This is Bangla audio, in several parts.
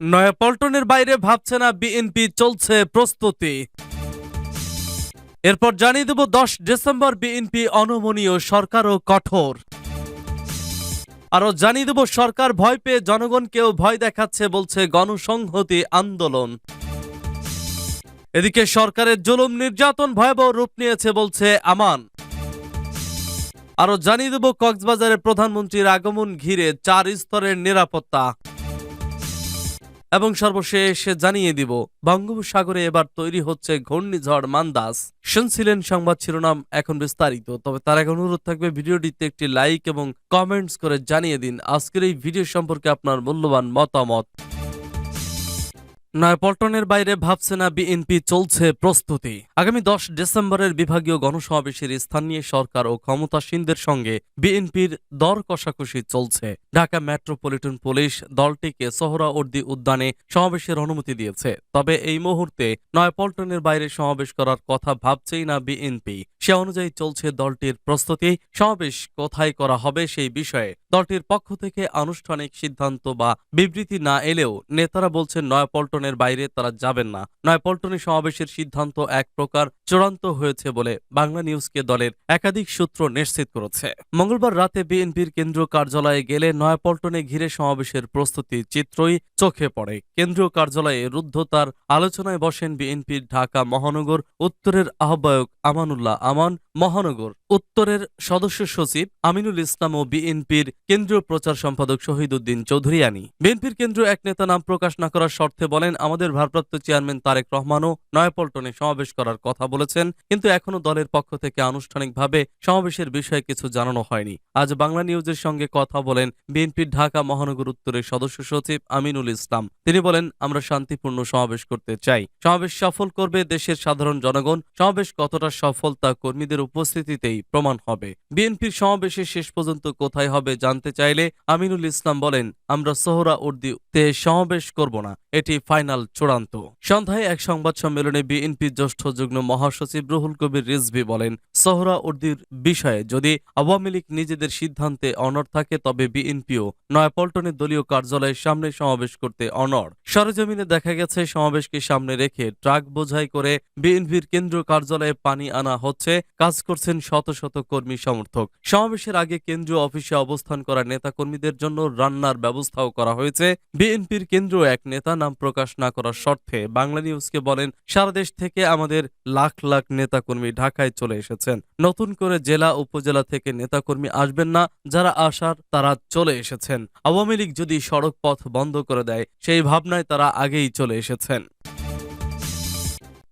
নয়াপল্টনের বাইরে ভাবছে না বিএনপি, চলছে প্রস্তুতি। এরপর জানিয়ে দেব, দশ ডিসেম্বর বিএনপি অনমনীয়, সরকারও কঠোর। আরও জানিয়ে দেব, সরকার ভয় পেয়ে জনগণকেও ভয় দেখাচ্ছে বলছে গণসংহতি আন্দোলন। এদিকে সরকারের জুলুম নির্যাতন ভয়াবহ রূপ নিয়েছে বলছে আমান। আরও জানিয়ে দেব কক্সবাজারে প্রধানমন্ত্রীর আগমন ঘিরে চার স্তরের নিরাপত্তা। এবং সর্বশেষ জানিয়ে দিব, বঙ্গোপসাগরে এবার তৈরি হচ্ছে ঘূর্ণিঝড় মান্দাস। শুনছিলেন সংবাদ শিরোনাম এখন বিস্তারিত, তবে তার আগে অনুরোধ থাকবে ভিডিওটিতে একটি লাইক এবং কমেন্টস করে জানিয়ে দিন। আজকের এই ভিডিও সম্পর্কে আপনার মূল্যবান মতামত। নয়াপল্টনের বাইরে ভাবছে না বিএনপি চলছে প্রস্তুতি। আগামী দশ ডিসেম্বরের বিভাগীয় গণসমাবেশের স্থান নিয়ে সরকার ও ক্ষমতাসীনদের সঙ্গে বিএনপির দর কষাকষি চলছে। ঢাকা মেট্রোপলিটন পুলিশ দলটিকে সোহরাওয়ার্দী উদ্যানে সমাবেশের অনুমতি দিয়েছে। তবে এই মুহূর্তে নয়াপল্টনের বাইরে সমাবেশ করার কথা ভাবছেই না বিএনপি। সে অনুযায়ী চলছে দলটির প্রস্তুতি। সমাবেশ কোথায় করা হবে সেই বিষয়ে দলটির পক্ষ থেকে আনুষ্ঠানিক সিদ্ধান্ত বা বিবৃতি না এলেও নেতারা বলছেন নয়াপল্টনের বাইরে তারা যাবেন না। নয়াপল্টনে সমাবেশের সিদ্ধান্ত এক প্রকার চূড়ান্ত হয়েছে বলে বাংলা নিউজকে দলের একাধিক সূত্র নিশ্চিত করেছে। মঙ্গলবার রাতে বিএনপির কেন্দ্রীয় কার্যালয়ে গেলে নয়াপল্টনে ঘিরে সমাবেশের প্রস্তুতি চিত্রই চোখে পড়ে। কেন্দ্রীয় কার্যালয়ে রুদ্ধতার আলোচনায় বসেন বিএনপির ঢাকা মহানগর উত্তরের আহ্বায়ক আমানুল্লাহ আমান, মহানগর উত্তরের সদস্য সচিব আমিনুল ইসলাম ও বিএনপির কেন্দ্রীয় প্রচার সম্পাদক শহীদ উদ্দিন চৌধুরিয়ানি। বিএনপির কেন্দ্রীয় এক নেতা নাম প্রকাশ না করার শর্তে বলেন, আমাদের ভারপ্রাপ্ত চেয়ারম্যান তারেক রহমানও নয়াপল্টনে সমাবেশ করার কথা বলেছেন, কিন্তু এখনও দলের পক্ষ থেকে আনুষ্ঠানিকভাবে সমাবেশের বিষয়ে কিছু জানানো হয়নি। আজ বাংলা নিউজের সঙ্গে কথা বলেন বিএনপির ঢাকা মহানগর উত্তরের সদস্য সচিব আমিনুল ইসলাম। তিনি বলেন, আমরা শান্তিপূর্ণ সমাবেশ করতে চাই। সমাবেশ সফল করবে দেশের সাধারণ জনগণ। সমাবেশ কতটা সফল তা কর্মীদের উপস্থিতিতেই প্রমাণ হবে। বিএনপির সমাবেশে শেষ পর্যন্ত কোথায় হবে জানতে চাইলে আমিনুল ইসলাম বলেন আমরা সোহরা উর্দিতে সমাবেশ করব না। এটি ফাইনাল চূড়ান্ত। সন্ধ্যায় এক সংবাদ সম্মেলনে বিএনপির জ্যেষ্ঠ যুগ্ম মহাসচিব রুহুল কবির রিজভি বলেন, সোহরা উর্দির বিষয়ে যদি আওয়ামী লীগ নিজেদের সিদ্ধান্তে অনড় থাকে, তবে বিএনপিও নয়াপল্টনের দলীয় কার্যালয়ের সামনে সমাবেশ করতে অনড়। সরেজমিনে দেখা গেছে, সমাবেশকে সামনে রেখে ট্রাক বোঝাই করে বিএনপির কেন্দ্রীয় কার্যালয়ে পানি আনা হচ্ছে, কাজ করছেন শত শত কর্মী সমর্থক। সমাবেশের আগে কেন্দ্রীয় অফিসে অবস্থান করা নেতাকর্মীদের জন্য রান্নার ব্যবস্থাও করা হয়েছে। বিএনপির কেন্দ্রীয় এক নেতা নাম প্রকাশ না করার শর্তে বাংলা নিউজকে বলেন, সারা দেশ থেকে আমাদের লাখ লাখ নেতাকর্মী ঢাকায় চলে এসেছেন। নতুন করে জেলা, উপজেলা থেকে নেতাকর্মী আসবেন না, যারা আসার তারা চলে এসেছেন। আওয়ামী লীগ যদি সড়ক পথ বন্ধ করে দেয়, সেই ভাবনায় তারা আগেই চলে এসেছেন।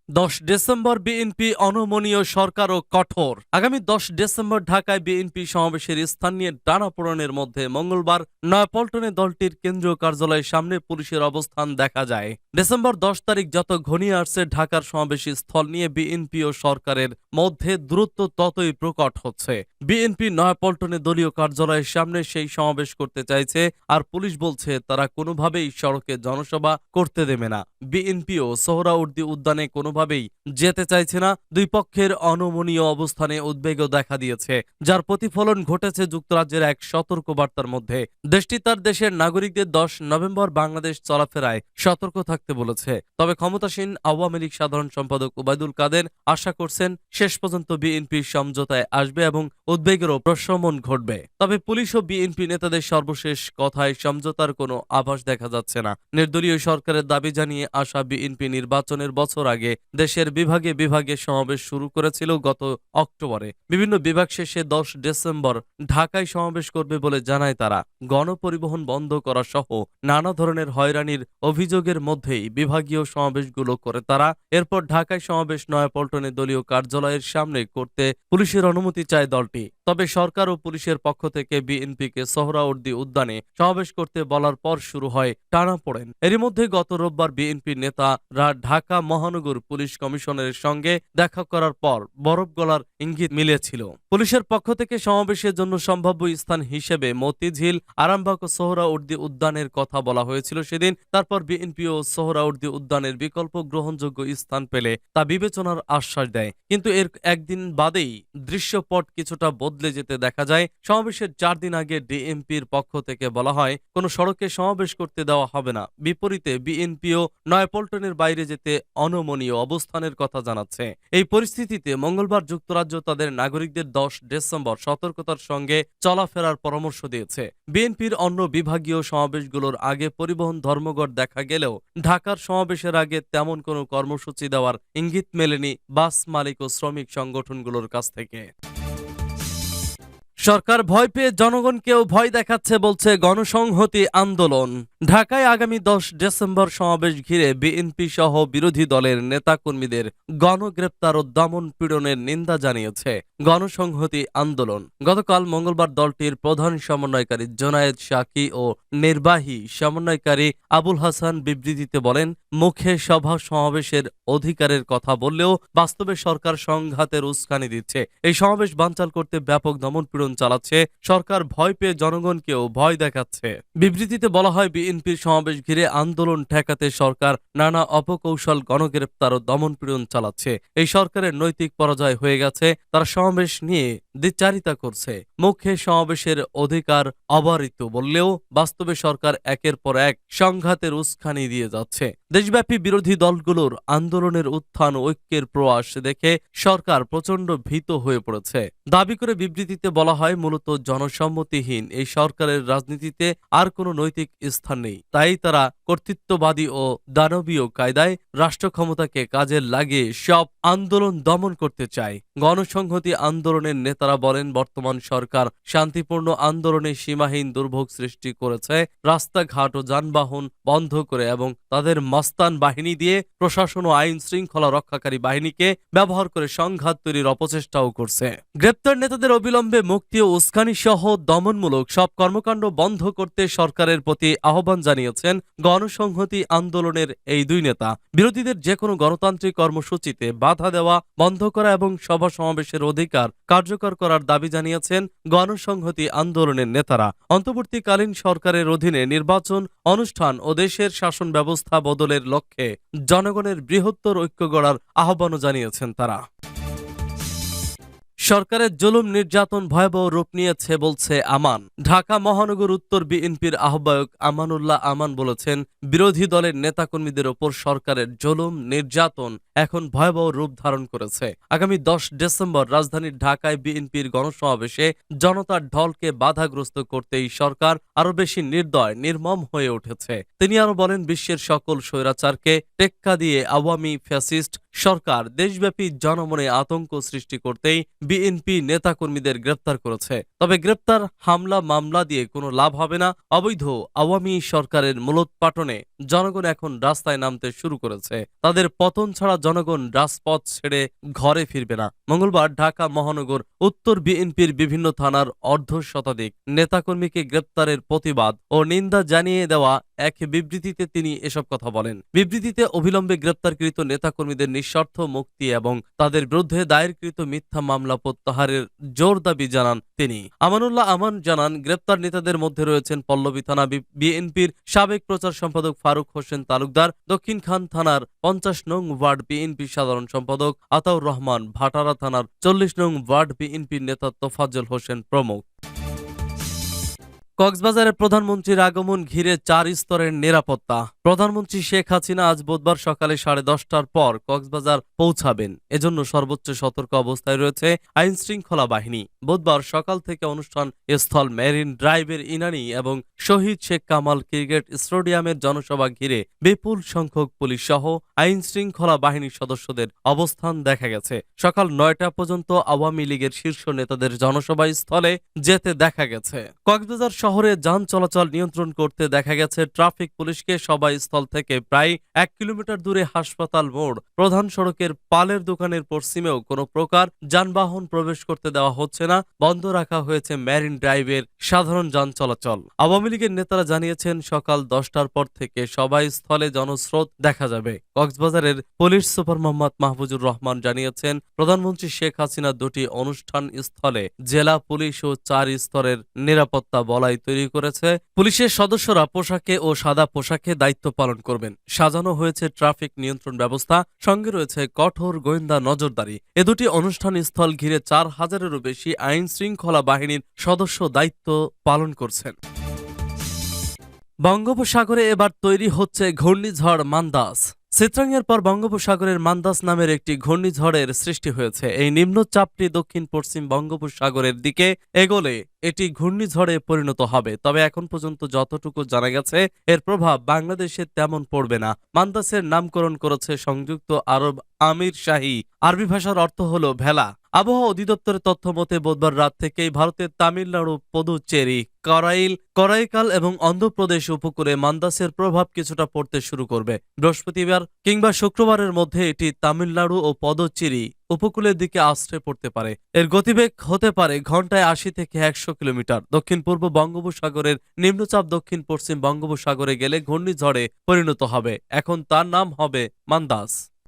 দশ ডিসেম্বর বিএনপি অনমনীয় সরকার ও কঠোর। আগামী দশ ডিসেম্বর ঢাকায় বিএনপি সমাবেশের স্থান নিয়ে টানাপোড়নের মধ্যে মঙ্গলবার নয়াপল্টনে দলটির কেন্দ্রীয় কার্যালয়ের সামনে পুলিশের অবস্থান দেখা যায়। ডিসেম্বর দশ তারিখ যত ঘনিয়ে আসছে ঢাকার সমাবেশী স্থল নিয়ে বিএনপি ও সরকারের মধ্যে দূরত্ব ততই প্রকট হচ্ছে। বিএনপি নয়াপল্টনে দলীয় কার্যালয়ের সামনে সেই সমাবেশ করতে চাইছে আর পুলিশ বলছে তারা কোনোভাবেই সড়কে জনসভা করতে দেবে না। বিএনপিও সোহরাউর্দি উদ্যানে কোনোভাবেই যেতে চাইছে না। দুই পক্ষের অনমনীয় অবস্থানে উদ্বেগও দেখা দিয়েছে, যার প্রতিফলন ঘটেছে যুক্তরাজ্যের এক সতর্ক বার্তার মধ্যে। দেশটি তার দেশের নাগরিকদের দশ নভেম্বর বাংলাদেশ চলাফেরায় সতর্ক থাকতে বলেছে। তবে ক্ষমতাসীন আওয়ামী লীগ সাধারণ সম্পাদক ওবায়দুল কাদের আশা করছেন, শেষ পর্যন্ত বিএনপির সমঝোতায় আসবে এবং উদ্বেগেরও প্রশমন ঘটবে। তবে পুলিশ ও বিএনপি নেতাদের সর্বশেষ কথায় সমঝোতার কোনো আভাস দেখা যাচ্ছে না। নির্দলীয় সরকারের দাবি জানিয়ে আসা বিএনপি নির্বাচনের বছর আগে দেশের বিভাগে বিভাগে সমাবেশ শুরু করেছিল গত অক্টোবরে। বিভিন্ন বিভাগ শেষে দশ ডিসেম্বর ঢাকায় সমাবেশ করবে বলে জানায় তারা। গণপরিবহন বন্ধ করা সহ নানা ধরনের হয়রানির অভিযোগের মধ্যেই বিভাগীয় সমাবেশগুলো করে তারা। এরপর ঢাকায় সমাবেশ নয়াপল্টনে দলীয় কার্যালয়ের সামনে করতে পুলিশের অনুমতি চায় দলটি। তবে সরকার ও পুলিশের পক্ষ থেকে বিএনপিকে সোহরাওয়ার্দী উদ্যানে সমাবেশ করতে বলার পর শুরু হয় টানা পড়েন এরই মধ্যে গত রোববার বিএনপি নেতারা ঢাকা মহানগর পুলিশ কমিশনারের সঙ্গে দেখা করার পর বরফ গলার ইঙ্গিত মিলেছিল। পুলিশের পক্ষ থেকে সমাবেশের জন্য সম্ভাব্য স্থান হিসেবে মতিঝিল, আরামবাগ ও সোহরাউর্দি উদ্যানের কথা বলা হয়েছিল সেদিন। তারপর বিএনপি ও সোহরাউর্দি উদ্যানের বিকল্প গ্রহণযোগ্য স্থান পেলে তা বিবেচনার আশ্বাস দেয়। কিন্তু এর একদিন বাদেই দৃশ্যপট কিছুটা বদলে যেতে দেখা যায়। সমাবেশের চার দিন আগে ডিএমপির পক্ষ থেকে বলা হয়, কোনো সড়কে সমাবেশ করতে দেওয়া হবে না। বিপরীতে বিএনপিও নয়াপল্টনের বাইরে যেতে অনমনীয় অবস্থানের কথা জানাচ্ছে। এই পরিস্থিতিতে মঙ্গলবার যুক্তরাজ্য তাদের নাগরিকদের দশ ডিসেম্বর সতর্কতার সঙ্গে চলাফেরার পরামর্শ দিয়েছে। বিএনপির অন্য বিভাগীয় সমাবেশগুলোর আগে পরিবহন ধর্মঘট দেখা গেলেও ঢাকার সমাবেশের আগে তেমন কোনো কর্মসূচি দেওয়ার ইঙ্গিত মেলেনি বাস মালিক ও শ্রমিক সংগঠনগুলোর কাছ থেকে। সরকার ভয় পেয়ে জনগণকেও ভয় দেখাচ্ছে বলছে গণসংহতি আন্দোলন। ঢাকায় আগামী দশ ডিসেম্বর সমাবেশ ঘিরে বিএনপি সহ বিরোধী দলের নেতাকর্মীদের গণগ্রেপ্তার ও দমন পীড়নের নিন্দা জানিয়েছে গণসংহতি আন্দোলন। গতকাল মঙ্গলবার দলটির প্রধান সমন্বয়কারী জোনায়েদ শাকি ও নির্বাহী সমন্বয়কারী আবুল হাসান বিবৃতিতে বলেন, মুখে সভা সমাবেশের অধিকারের কথা বললেও বাস্তবে সরকার সংঘাতের উস্কানি দিচ্ছে। এই সমাবেশ বানচাল করতে ব্যাপক দমনপীড়ন চালাচ্ছে, সরকার ভয় পেয়ে জনগণকেও ভয় দেখাচ্ছে। বিবৃতিতে বলা হয়, বিএনপির সমাবেশ ঘিরে আন্দোলন ঠেকাতে সরকার নানা অপকৌশল, গণগ্রেপ্তার ও দমনপীড়ন চালাচ্ছে। এই সরকারের নৈতিক পরাজয় হয়ে গেছে, তারা সমাবেশ নিয়ে দ্বিচারিতা করছে। মুখে সমাবেশের অধিকার অবারিত বললেও বাস্তবে সরকার একের পর এক সংঘাতের উস্কানি দিয়ে যাচ্ছে। দেশব্যাপী বিরোধী দলগুলোর আন্দোলনের উত্থান ঐক্যের প্রয়াস দেখে সরকার প্রচণ্ড ভীত হয়ে পড়েছে। দাবি করে বিবৃতিতে বলা হয় মূলত জনসম্মতিহীন। এই সরকারের রাজনীতিতে আর কোনো নৈতিক স্থান নেই। তাই তারা কর্তৃত্ববাদী ও দানবীয় কায়দায় রাষ্ট্র ক্ষমতাকে কাজে লাগিয়ে সব আন্দোলন দমন করতে চায়। গণসংহতি আন্দোলনের নেতারা বলেন, বর্তমান সরকার শান্তিপূর্ণ আন্দোলনে সীমাহীন দুর্ভোগ সৃষ্টি করেছে, রাস্তাঘাট ও যানবাহন বন্ধ করে এবং তাদের মস্তান বাহিনী দিয়ে প্রশাসন ও আইন শৃঙ্খলা রক্ষাকারী বাহিনীকে ব্যবহার করে সংঘাত তৈরির অপচেষ্টাও করছে। গ্রেপ্তার নেতাদের অবিলম্বে মুক্তি ও উস্কানি সহ দমনমূলক সব কর্মকাণ্ড বন্ধ করতে সরকারের প্রতি আহ্বান জানিয়েছেন গণসংহতি আন্দোলনের এই দুই নেতা। বিরোধীদের যে কোনো গণতান্ত্রিক কর্মসূচিতে বাধা দেওয়া, বন্ধ করা এবং সভা সমাবেশের অধিকার কার্যকর করার দাবি জানিয়েছেন গণসংহতি আন্দোলনের নেতারা। অন্তর্বর্তীকালীন সরকারের অধীনে নির্বাচন, অনুষ্ঠান ও দেশের শাসন ব্যবস্থা বদলের লক্ষ্যে জনগণের বৃহত্তর ঐক্য গড়ার আহ্বানও জানিয়েছেন তারা। সরকারের জুলুম নির্যাতন ভয়াবহ রূপ নিয়েছে বলছে আমান। ঢাকা মহানগর উত্তর বিএনপির আহ্বায়ক আমানুল্লাহ আমান বলেছেন, বিরোধী দলের নেতাকর্মীদের ওপর সরকারের জুলুম নির্যাতন এখন ভয়াবহ রূপ ধারণ করেছে। আগামী দশ ডিসেম্বর রাজধানীর ঢাকায় বিএনপির গণসমাবেশে জনতার ঢলকে বাধাগ্রস্ত করতেই সরকার আরও বেশি নির্দয়, নির্মম হয়ে উঠেছে। তিনি আরও বলেন, বিশ্বের সকল স্বৈরাচারকে টেক্কা দিয়ে আওয়ামী ফ্যাসিস্ট সরকার দেশব্যাপী জনমনে আতঙ্ক সৃষ্টি করতেই বিএনপি নেতাকর্মীদের গ্রেপ্তার করেছে। তবে গ্রেপ্তার, হামলা, মামলা দিয়ে কোনো লাভ হবে না। অবৈধ আওয়ামী সরকারের মূলোৎপাটনে জনগণ এখন রাস্তায় নামতে শুরু করেছে। তাদের পতন ছাড়া জনগণ রাজপথ ছেড়ে ঘরে ফিরবে না। মঙ্গলবার ঢাকা মহানগর, উত্তর বিএনপির বিভিন্ন থানার অর্ধ শতাধিক নেতাকর্মীকে গ্রেপ্তারের প্রতিবাদ ও নিন্দা জানিয়ে দেওয়া এক বিবৃতিতে তিনি এসব কথা বলেন। বিবৃতিতে অবিলম্বে গ্রেপ্তারকৃত নেতাকর্মীদের নিঃস্বার্থ মুক্তি এবং তাদের বিরুদ্ধে দায়েরকৃত মিথ্যা মামলা প্রত্যাহারের জোর দাবি জানান তিনি। আমানুল্লাহ আমান জানান, গ্রেপ্তার নেতাদের মধ্যে রয়েছেন পল্লবী থানা বিএনপির সাবেক প্রচার সম্পাদক ফারুক হোসেন তালুকদার, দক্ষিণ খান থানার পঞ্চাশ নং ওয়ার্ড বিএনপির সাধারণ সম্পাদক আতাউর রহমান, ভাটারা থানার চল্লিশ নং ওয়ার্ড বিএনপির নেতা তোফাজ্জল হোসেন প্রমুখ। কক্সবাজারে প্রধানমন্ত্রীর আগমন ঘিরে চার স্তরের নিরাপত্তা। প্রধানমন্ত্রী শেখ হাসিনা আজ বুধবার সকালে সাড়ে দশটার পর কক্সবাজার পৌঁছাবেন। এজন্য সর্বোচ্চ সতর্ক অবস্থায় রয়েছে আইন শৃঙ্খলা বাহিনী। বুধবার সকাল থেকে অনুষ্ঠান স্থল মেরিন ড্রাইভের ইনানি এবং শহীদ শেখ কামাল ক্রিকেট স্টেডিয়ামের জনসভা ঘিরে বিপুল সংখ্যক পুলিশ সহ আইন শৃঙ্খলা বাহিনীর সদস্যদের অবস্থান দেখা গেছে। সকাল নয়টা পর্যন্ত আওয়ামী লীগের শীর্ষ নেতাদের জনসভা স্থলে যেতে দেখা গেছে। কক্সবাজার শহরে যান চলাচল নিয়ন্ত্রণ করতে দেখা গেছে, ট্রাফিক পুলিশকে সবাই স্থল থেকে প্রায় এক কিলোমিটার দূরে হাসপাতাল মোড়। প্রধান সড়কের পালের দোকানের পশ্চিমেও কোনো প্রকার যানবাহন প্রবেশ করতে দেওয়া হচ্ছে না, বন্ধ রাখা হয়েছে ম্যারিন ড্রাইভের সাধারণ যান চলাচল। আওয়ামী লীগের নেতারা জানিয়েছেন, সকাল দশটার পর থেকে সবাই স্থলে জনস্রোত দেখা যাবে। কক্সবাজারের পুলিশ সুপার মোহাম্মদ মাহফুজুর রহমান জানিয়েছেন, প্রধানমন্ত্রী শেখ হাসিনা দুটি অনুষ্ঠান স্থলে, জেলা পুলিশ ও চার স্তরের নিরাপত্তা বলাই তৈরি করেছে। পুলিশের সদস্যরা পোশাকে ও সাদা পোশাকে দায়িত্ব পালন করবেন। সাজানো হয়েছে ট্রাফিক নিয়ন্ত্রণ ব্যবস্থা, সঙ্গে রয়েছে কঠোর গোয়েন্দা নজরদারি। এ দুটি অনুষ্ঠান স্থল ঘিরে চার হাজারেরও বেশি আইন শৃঙ্খলা বাহিনীর সদস্য দায়িত্ব পালন করছেন। বঙ্গোপসাগরে এবার তৈরি হচ্ছে ঘূর্ণিঝড় মান্দাস। চিত্রাঙ্গের পর বঙ্গোপসাগরের মান্দাস নামের একটি ঘূর্ণিঝড়ের সৃষ্টি হয়েছে। এই নিম্নচাপটি দক্ষিণ পশ্চিম বঙ্গোপসাগরের দিকে এগোলে এটি ঘূর্ণিঝড়ে পরিণত হবে। তবে এখন পর্যন্ত যতটুকু জানা গেছে, এর প্রভাব বাংলাদেশে তেমন পড়বে না। মান্দাসের নামকরণ করেছে সংযুক্ত আরব আমির শাহী। আরবি ভাষার অর্থ হল ভেলা। আবহাওয়া অধিদপ্তরের তথ্য মতে, বুধবার রাত থেকেই ভারতের তামিলনাড়ু, পদুচেরি, করাইল, করাইকাল এবং অন্ধ্রপ্রদেশ উপকূলে মান্দাসের প্রভাব কিছুটা পড়তে শুরু করবে। বৃহস্পতিবার কিংবা শুক্রবারের মধ্যে এটি তামিলনাড়ু ও পদচ্চেরি উপকূলের দিকে আশ্রয় পড়তে পারে। এর গতিবেগ হতে পারে ঘন্টায় আশি থেকে একশো কিলোমিটার। দক্ষিণ পূর্ব বঙ্গোপসাগরের নিম্নচাপ দক্ষিণ পশ্চিম বঙ্গোপসাগরে গেলে ঘূর্ণিঝড়ে পরিণত হবে। এখন তার নাম হবে মান্দাস।